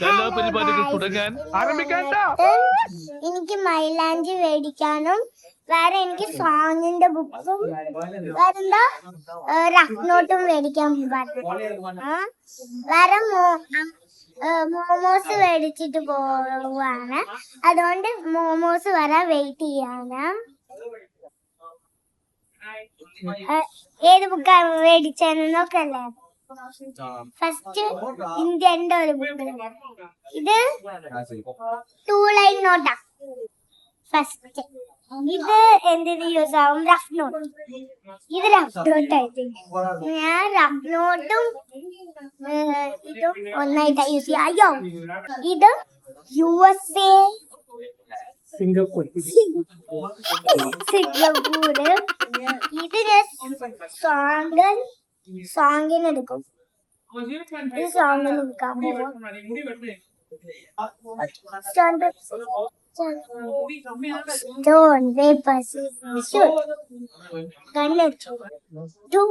കലാപരിപാടികൾ തുടങ്ങാൻ ആരംഭിക്കാൻ എനിക്ക് മൈലാഞ്ചി മേടിക്കാനും വേറെ എനിക്ക് സോങ്ങിന്റെ ബുക്കും വേറെന്താ? റഫ് നോട്ടും മേടിക്കാൻ വേറെ മോമോസ് മേടിച്ചിട്ട് പോവാണ് അതുകൊണ്ട് മോമോസ് വരാൻ വെയിറ്റ് ചെയ്യാണ് ഏത് ബുക്കാണ് മേടിച്ചതെന്ന് നോക്കല്ലേ? ഫസ്റ്റ് ഇന്ത്യന്റെ ഒരു ബുക്ക് ഇത് ടൂ ലൈൻ നോട്ടാ ഫസ്റ്റ് ഇത് എന്തിന് യൂസ് ആവും? റഫ് നോട്ട് ഇത് റഫ് നോട്ട് ആയിട്ട് ഞാൻ റഫ് നോട്ടും ഇതും ഒന്നായിട്ടാ യൂസ് ചെയ്യാം. അയ്യോ ഇത് U S A Singapore Singapore. ഇതിന് സോങ് സോങ്ങിന് എടുക്കും ഇത് സോങ്ങിന് എടുക്കാൻ പോകും Stone, paper, scissors, shoot. കണ്ണെടുത്തു. Two.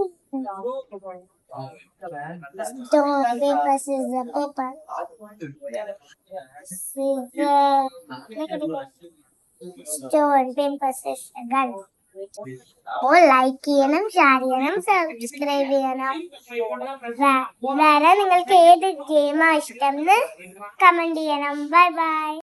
Stone, paper, scissors, അപ്പോൾ ലൈക്ക് ചെയ്യണം ഷെയർ ചെയ്യണം സബ്സ്ക്രൈബ് ചെയ്യണം. വേറെ നിങ്ങൾക്ക് ഏത് ഗെയിം ഇഷ്ടം എന്ന് കമന്റ് ചെയ്യണം. Bye bye